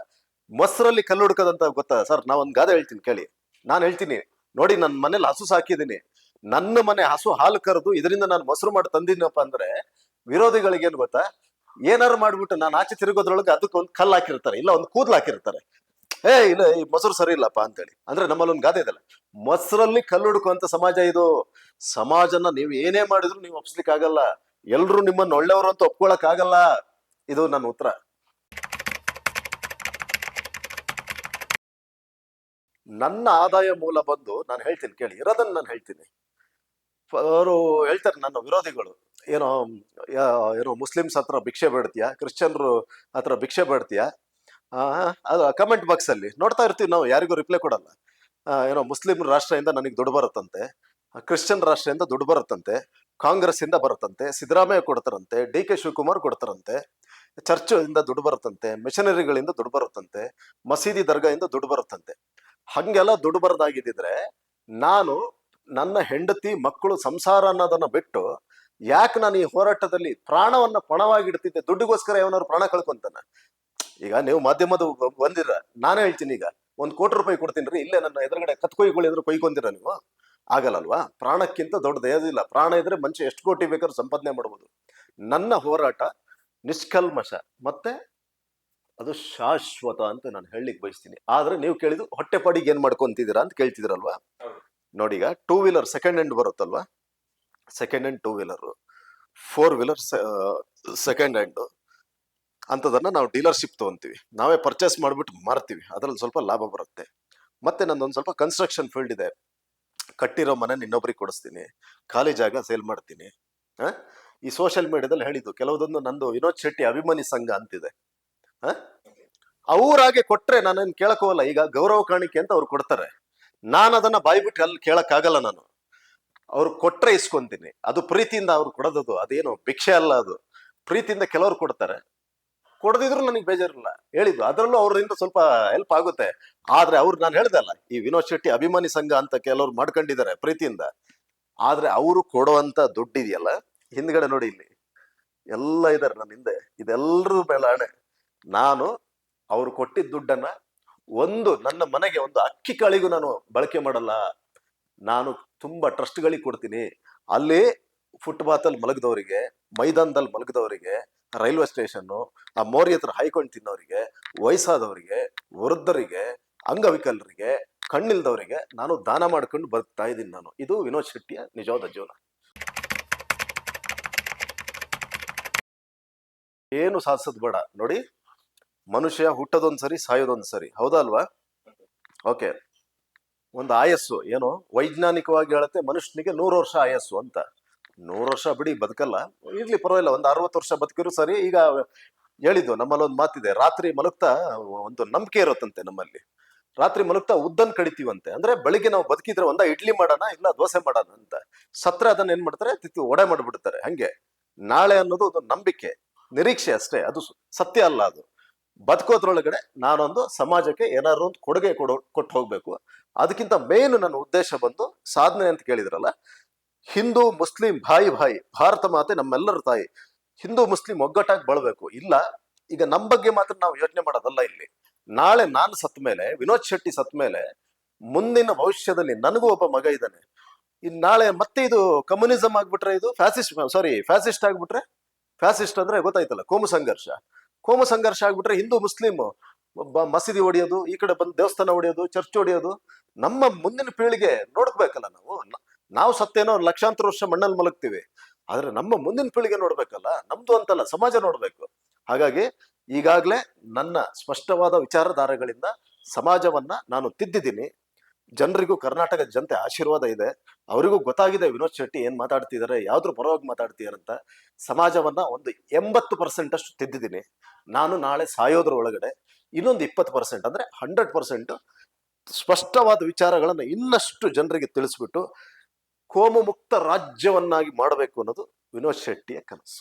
S1: ಮೊಸರಲ್ಲಿ ಕಲ್ಲು ಹುಡುಕದಂತ ಗೊತ್ತಾ? ಸರ್ ನಾ ಒಂದ್ ಗಾದೆ ಹೇಳ್ತೀನಿ, ಕೇಳಿ. ನಾನು ಹೇಳ್ತೀನಿ. ನೋಡಿ ನನ್ನ ಮನೇಲಿ ಹಸು ಸಾಕಿದ್ದೀನಿ. ನನ್ನ ಮನೆ ಹಸು ಹಾಲು ಕರೆದು ಇದರಿಂದ ನಾನು ಮೊಸರು ಮಾಡಿ ತಂದಿನಪ್ಪ ಅಂದ್ರೆ ವಿರೋಧಿಗಳಿಗೆ ಏನ್ ಗೊತ್ತಾ? ಏನಾರು ಮಾಡ್ಬಿಟ್ಟು ನಾನು ಆಚೆ ತಿರುಗೋದ್ರೊಳಗೆ ಅದಕ್ಕೆ ಒಂದು ಕಲ್ಲು ಹಾಕಿರ್ತಾರೆ, ಇಲ್ಲ ಒಂದು ಕೂದಲು ಹಾಕಿರ್ತಾರೆ. ಏ, ಇಲ್ಲ, ಈ ಮೊಸರು ಸರಿ ಇಲ್ಲಪ್ಪ ಅಂತೇಳಿ. ಅಂದ್ರೆ ನಮ್ಮಲ್ಲಿ ಒಂದು ಗಾದೆ ಇದಲ್ಲ. ಮೊಸರಲ್ಲಿ ಕಲ್ಲು ಹುಡುಕುವಂತ ಸಮಾಜ ಇದು. ಸಮಾಜನ ನೀವು ಏನೇ ಮಾಡಿದ್ರು ನೀವು ಒಪ್ಸ್ಲಿಕ್ಕೆ ಆಗಲ್ಲ ಎಲ್ರು ನಿಮ್ಮನ್ನ ಒಳ್ಳೆಯವರು ಅಂತ ಒಪ್ಕೊಳಕ್ ಆಗಲ್ಲ ಇದು ನನ್ನ ಉತ್ತರ. ನನ್ನ ಆದಾಯ ಮೂಲ ಬಂದು ನಾನು ಹೇಳ್ತೀನಿ ಕೇಳಿ. ಇರೋದನ್ನ ನಾನು ಹೇಳ್ತೀನಿ. ಅವರು ಹೇಳ್ತಾರೆ ನನ್ನ ವಿರೋಧಿಗಳು. ಏನೋ ಏನೋ ಮುಸ್ಲಿಮ್ಸ್ ಹತ್ರ ಭಿಕ್ಷೆ ಬೇಡ್ತೀಯಾ? ಕ್ರಿಶ್ಚಿಯನ್ರು ಹತ್ರ ಭಿಕ್ಷೆ ಬೇಡ್ತೀಯಾ? ಅದು ಕಮೆಂಟ್ ಬಾಕ್ಸ್ ಅಲ್ಲಿ. ನೋಡ್ತಾ ಇರ್ತೀವಿ ನಾವು, ಯಾರಿಗೂ ರಿಪ್ಲೈ ಕೊಡಲ್ಲ. ಏನೋ ಮುಸ್ಲಿಂ ರಾಷ್ಟ್ರದಿಂದ ನನಗೆ ದುಡ್ಡು ಬರುತ್ತಂತೆ. ಕ್ರಿಶ್ಚಿಯನ್ ರಾಷ್ಟ್ರದಿಂದ ದುಡ್ಡು ಬರುತ್ತಂತೆ. ಕಾಂಗ್ರೆಸ್ ಇಂದ ಬರುತ್ತಂತೆ. ಸಿದ್ದರಾಮಯ್ಯ ಕೊಡ್ತಾರಂತೆ. ಡಿ ಕೆ ಶಿವಕುಮಾರ್ ಕೊಡ್ತಾರಂತೆ. ಚರ್ಚ್ ಇಂದ ದುಡ್ಡು ಬರುತ್ತಂತೆ. ಮಿಷನರಿಗಳಿಂದ ದುಡ್ಡು ಬರುತ್ತಂತೆ. ಮಸೀದಿ ದರ್ಗಾಯಿಂದ ದುಡ್ಡು ಬರುತ್ತಂತೆ. ಹಂಗೆಲ್ಲ ದುಡ್ಡು ಬರದಾಗಿದ್ದಿದ್ರೆ ನಾನು ನನ್ನ ಹೆಂಡತಿ ಮಕ್ಕಳು ಸಂಸಾರ ಅನ್ನೋದನ್ನ ಬಿಟ್ಟು ಯಾಕೆ ನಾನು ಈ ಹೋರಾಟದಲ್ಲಿ ಪ್ರಾಣವನ್ನ ಪಣವಾಗಿಡ್ತಿದ್ದೆ? ದುಡ್ಡಿಗೋಸ್ಕರ ಏನಾದ್ರು ಪ್ರಾಣ ಕಳ್ಕೊಂತಾನ? ಈಗ ನೀವು ಮಾಧ್ಯಮದ ಬಂದಿರ ನಾನೇ ಹೇಳ್ತೀನಿ ಈಗ. ಒಂದ್ ಕೋಟಿ ರೂಪಾಯಿ ಕೊಡ್ತೀನಿ ರೀ ಇಲ್ಲೇ ನನ್ನ ಎದುರುಗಡೆ ಕತ್ಕೊಯ್ಗಳು ಎದುರು ಕೊಯ್ಕೊಂತೀರ ನೀವು? ಆಗಲ್ಲಲ್ವಾ? ಪ್ರಾಣಕ್ಕಿಂತ ದೊಡ್ಡದು ಏನಿಲ್ಲ ಪ್ರಾಣ ಇದ್ರೆ ಮನುಷ್ಯ ಎಷ್ಟು ಕೋಟಿ ಬೇಕಾದ್ರೂ ಸಂಪಾದನೆ ಮಾಡ್ಬೋದು. ನನ್ನ ಹೋರಾಟ ನಿಷ್ಕಲ್ಮಶ. ಮತ್ತೆ ಅದು ಶಾಶ್ವತ ಅಂತ ನಾನು ಹೇಳಲಿಕ್ಕೆ ಬಯಸ್ತೀನಿ. ಆದ್ರೆ ನೀವು ಕೇಳಿದ್ದು ಹೊಟ್ಟೆಪಾಡಿಗೆ ಏನ್ ಮಾಡ್ಕೊಂತಿದ್ದೀರಾ ಅಂತ ಕೇಳ್ತಿದ್ರಲ್ವಾ? ನೋಡಿ two wheeler second hand ಬರುತ್ತಲ್ವಾ? Second hand two wheeler four wheeler second hand ಅಂಥದನ್ನ ನಾವು ಡೀಲರ್ಶಿಪ್ ತಗೊಂತೀವಿ. ನಾವೇ ಪರ್ಚೇಸ್ ಮಾಡಿಬಿಟ್ಟು ಮಾರ್ತೀವಿ. ಅದ್ರಲ್ಲಿ ಸ್ವಲ್ಪ ಲಾಭ ಬರುತ್ತೆ. ಮತ್ತೆ ನಂದೊಂದು ಸ್ವಲ್ಪ ಕನ್ಸ್ಟ್ರಕ್ಷನ್ ಫೀಲ್ಡ್ ಇದೆ. ಕಟ್ಟಿರೋ ಮನೆ ಇನ್ನೊಬ್ರಿಗೆ ಕೊಡಿಸ್ತೀನಿ. ಖಾಲಿ ಜಾಗ ಸೇಲ್ ಮಾಡ್ತೀನಿ. ಈ ಸೋಷಿಯಲ್ ಮೀಡಿಯಾದಲ್ಲಿ ಹೇಳಿದ್ದು ಕೆಲವೊಂದು ನಂದು ವಿನೋದ್ ಶೆಟ್ಟಿ ಅಭಿಮಾನಿ ಸಂಘ ಅಂತಿದೆ? ಅವ್ರಾಗೆ ಕೊಟ್ರೆ ನಾನೇನು ಕೇಳಕೋವಲ್ಲ ಈಗ ಗೌರವ ಕಾಣಿಕೆ ಅಂತ ಅವ್ರು ಕೊಡ್ತಾರೆ. ನಾನು ಅದನ್ನ ಬಾಯ್ಬಿಟ್ಟು ಅಲ್ಲಿ ಕೇಳಕ್ಕಾಗಲ್ಲ ನಾನು. ಅವ್ರು ಕೊಟ್ರೆ ಇಸ್ಕೊಂತೀನಿ. ಅದು ಪ್ರೀತಿಯಿಂದ ಅವ್ರು ಕೊಡೋದದು, ಅದೇನು ಭಿಕ್ಷೆ ಅಲ್ಲ ಅದು. ಪ್ರೀತಿಯಿಂದ ಕೆಲವ್ರು ಕೊಡ್ತಾರೆ. ಕೊಡದಿದ್ರು ನನಗೆ ಬೇಜಾರಿಲ್ಲ. ಹೇಳಿದ್ದು, ಅದರಲ್ಲೂ ಅವರಿಂದ ಸ್ವಲ್ಪ ಹೆಲ್ಪ್ ಆಗುತ್ತೆ. ಆದ್ರೆ ಅವ್ರು ನಾನು ಹೇಳ್ದಲ್ಲ ಈ ವಿನೋದ್ ಶೆಟ್ಟಿ ಅಭಿಮಾನಿ ಸಂಘ ಅಂತ ಕೆಲವ್ರು ಮಾಡ್ಕೊಂಡಿದ್ದಾರೆ ಪ್ರೀತಿಯಿಂದ. ಆದ್ರೆ ಅವರು ಕೊಡುವಂತ ದುಡ್ಡು ಇದೆಯಲ್ಲ ಹಿಂದ್ಗಡೆ ನೋಡಿ ಇಲ್ಲಿ. ಎಲ್ಲ ಇದಾರೆ ನನ್ನ ಹಿಂದೆ. ಇದೆಲ್ಲರ ಮೇಲೆ ನಾನು ಅವ್ರು ಕೊಟ್ಟಿದ್ದ ದುಡ್ಡನ್ನ ಒಂದು ನನ್ನ ಮನೆಗೆ ಒಂದು ಅಕ್ಕಿ ಕಾಳಿಗೂ ನಾನು ಬಳಕೆ ಮಾಡಲ್ಲ. ನಾನು ತುಂಬಾ ಟ್ರಸ್ಟ್ಗಳಿಗೆ ಕೊಡ್ತೀನಿ. ಅಲ್ಲಿ ಫುಟ್ಪಾತ್ ಅಲ್ಲಿ ಮಲಗಿದವರಿಗೆ, ಮೈದಾನದಲ್ಲಿ ಮಲಗದವರಿಗೆ ರೈಲ್ವೆ ಸ್ಟೇಷನ್ನು ಆ ಮೋರಿ ಹತ್ರ ಹಾಯ್ಕೊಂಡು ತಿನ್ನೋರಿಗೆ, ವಯಸ್ಸಾದವರಿಗೆ, ವೃದ್ಧರಿಗೆ, ಅಂಗವಿಕಲರಿಗೆ, ಕಣ್ಣಿಲ್ದವರಿಗೆ ನಾನು ದಾನ ಮಾಡ್ಕೊಂಡು ಬರ್ತಾ ಇದ್ದೀನಿ ನಾನು. ಇದು ವಿನೋದ್ ಶೆಟ್ಟಿಯ ನಿಜವಾದ ಜೀವನ. ಏನು ಸಾಧಿಸೋದು ಬೇಡ. ನೋಡಿ. ಮನುಷ್ಯ ಹುಟ್ಟದೊಂದ್ಸರಿ ಸರಿ ಸಾಯೋದೊಂದ್ ಸರಿ ಹೌದಾ ಅಲ್ವಾ? ಓಕೆ. ಒಂದು ಆಯಸ್ಸು. ಏನು? ವೈಜ್ಞಾನಿಕವಾಗಿ ಹೇಳುತ್ತೆ, ಮನುಷ್ಯನಿಗೆ ನೂರು ವರ್ಷ ಆಯಸ್ಸು ಅಂತ. ನೂರು ವರ್ಷ ಬಿಡಿ, ಬದುಕಲ್ಲ. ಇರ್ಲಿ, ಪರವಾಗಿಲ್ಲ. ಒಂದು ಅರವತ್ತು ವರ್ಷ ಬದುಕಿರು ಸರಿ, ಈಗ ಹೇಳಿದ್ದು, ನಮ್ಮಲ್ಲಿ ಒಂದು ಮಾತಿದೆ, ರಾತ್ರಿ ಮಲಗ್ತಾ ಒಂದು ನಂಬಿಕೆ ಇರುತ್ತಂತೆ ನಮ್ಮಲ್ಲಿ. ರಾತ್ರಿ ಮಲಗ್ತಾ ಉದ್ದನ್ ಕಡಿತೀವಂತೆ. ಅಂದ್ರೆ ಬೆಳಿಗ್ಗೆ ನಾವು ಬದುಕಿದ್ರೆ ಒಂದ ಇಡ್ಲಿ ಮಾಡೋಣ, ಇಲ್ಲ ದೋಸೆ ಮಾಡೋಣ ಅಂತ. ಸತ್ರ ಅದನ್ನ ಏನ್ ಮಾಡ್ತಾರೆ? ತಿತ್ತು ಒಡೆ ಮಾಡ್ಬಿಡ್ತಾರೆ. ಹಂಗೆ. ನಾಳೆ ಅನ್ನೋದು ಒಂದು ನಂಬಿಕೆ. ನಿರೀಕ್ಷೆ ಅಷ್ಟೇ. ಅದು ಸತ್ಯ ಅಲ್ಲ ಅದು. ಬದುಕೋದ್ರೊಳಗಡೆ ನಾನೊಂದು ಸಮಾಜಕ್ಕೆ ಏನಾದ್ರು ಒಂದು ಕೊಡುಗೆ ಕೊಡೋ, ಕೊಟ್ಟು ಹೋಗ್ಬೇಕು. ಅದಕ್ಕಿಂತ ಮೇನ್ ನನ್ನ ಉದ್ದೇಶ ಬಂದು ಸಾಧನೆ ಅಂತ ಕೇಳಿದ್ರಲ್ಲ, ಹಿಂದೂ, ಮುಸ್ಲಿಂ, ಭಾಯಿ ಭಾಯಿ, ಭಾರತ ಮಾತೆ ನಮ್ಮೆಲ್ಲರ ತಾಯಿ, ಹಿಂದೂ, ಮುಸ್ಲಿಂ ಒಗ್ಗಟ್ಟಾಗಿ ಬಳಬೇಕು. ಇಲ್ಲ, ಈಗ ನಮ್ಮ ಬಗ್ಗೆ ಮಾತ್ರ ನಾವು ಯೋಚನೆ ಮಾಡೋದಲ್ಲ ಇಲ್ಲಿ. ನಾಳೆ ನಾನು ಸತ್ ಮೇಲೆ, ವಿನೋದ್ ಶೆಟ್ಟಿ ಸತ್ ಮೇಲೆ, ಮುಂದಿನ ಭವಿಷ್ಯದಲ್ಲಿ ನನಗೂ ಒಬ್ಬ ಮಗ ಇದ್ದಾನೆ. ಇನ್ ನಾಳೆ ಮತ್ತೆ ಇದು ಕಮ್ಯುನಿಸಂ ಆಗ್ಬಿಟ್ರೆ ಇದು ಫ್ಯಾಸಿಸ್ಟ್ ಸಾರಿ ಫ್ಯಾಸಿಸ್ಟ್ ಆಗ್ಬಿಟ್ರೆ, ಫ್ಯಾಸಿಸ್ಟ್ ಅಂದ್ರೆ ಗೊತ್ತಾಯ್ತಲ್ಲ, ಕೋಮು ಸಂಘರ್ಷ. ಕೋಮು ಸಂಘರ್ಷ ಆಗ್ಬಿಟ್ರೆ ಹಿಂದೂ ಮುಸ್ಲಿಂ ಒಬ್ಬ ಮಸೀದಿ ಹೊಡೆಯೋದು ಈ ಕಡೆ ಬಂದು ದೇವಸ್ಥಾನ ಹೊಡೆಯೋದು ಚರ್ಚ್ ಹೊಡೆಯೋದು ನಮ್ಮ ಮುಂದಿನ ಪೀಳಿಗೆ ನೋಡ್ಬೇಕಲ್ಲ ನಾವು? ನಾವು ಸತ್ತೇನೋ ಲಕ್ಷಾಂತರ ವರ್ಷ ಮಣ್ಣಲ್ಲಿ ಮಲಗ್ತೀವಿ. ಆದ್ರೆ ನಮ್ಮ ಮುಂದಿನ ಪೀಳಿಗೆ ನೋಡ್ಬೇಕಲ್ಲ? ನಮ್ದು ಅಂತಲ್ಲ, ಸಮಾಜ ನೋಡ್ಬೇಕು. ಹಾಗಾಗಿ ಈಗಾಗಲೇ ನನ್ನ ಸ್ಪಷ್ಟವಾದ ವಿಚಾರಧಾರೆಗಳಿಂದ ಸಮಾಜವನ್ನ ನಾನು ತಿದ್ದಿದ್ದೀನಿ. ಜನರಿಗೂ ಕರ್ನಾಟಕ ಜನತೆ ಆಶೀರ್ವಾದ ಇದೆ. ಅವರಿಗೂ ಗೊತ್ತಾಗಿದೆ ವಿನೋದ್ ಶೆಟ್ಟಿ ಏನ್ ಮಾತಾಡ್ತಿದ್ದಾರೆ ಯಾವ್ದ್ರ ಪರವಾಗಿ ಮಾತಾಡ್ತಿದಾರಂತ ಸಮಾಜವನ್ನ ಒಂದು ಎಂಬತ್ತು ಪರ್ಸೆಂಟ್ ಅಷ್ಟು ತಿದ್ದಿದ್ದೀನಿ. ನಾನು ನಾಳೆ ಸಾಯೋದ್ರ ಒಳಗಡೆ ಇನ್ನೊಂದು ಇಪ್ಪತ್ತು ಪರ್ಸೆಂಟ್ ಅಂದ್ರೆ ಹಂಡ್ರೆಡ್ ಪರ್ಸೆಂಟ್ ಸ್ಪಷ್ಟವಾದ ವಿಚಾರಗಳನ್ನು ಇನ್ನಷ್ಟು ಜನರಿಗೆ ತಿಳಿಸ್ಬಿಟ್ಟು ಕೋಮು ಮುಕ್ತ ರಾಜ್ಯವನ್ನಾಗಿ ಮಾಡಬೇಕು ಅನ್ನೋದು ವಿನೋದ್ ಶೆಟ್ಟಿಯ ಕನಸು.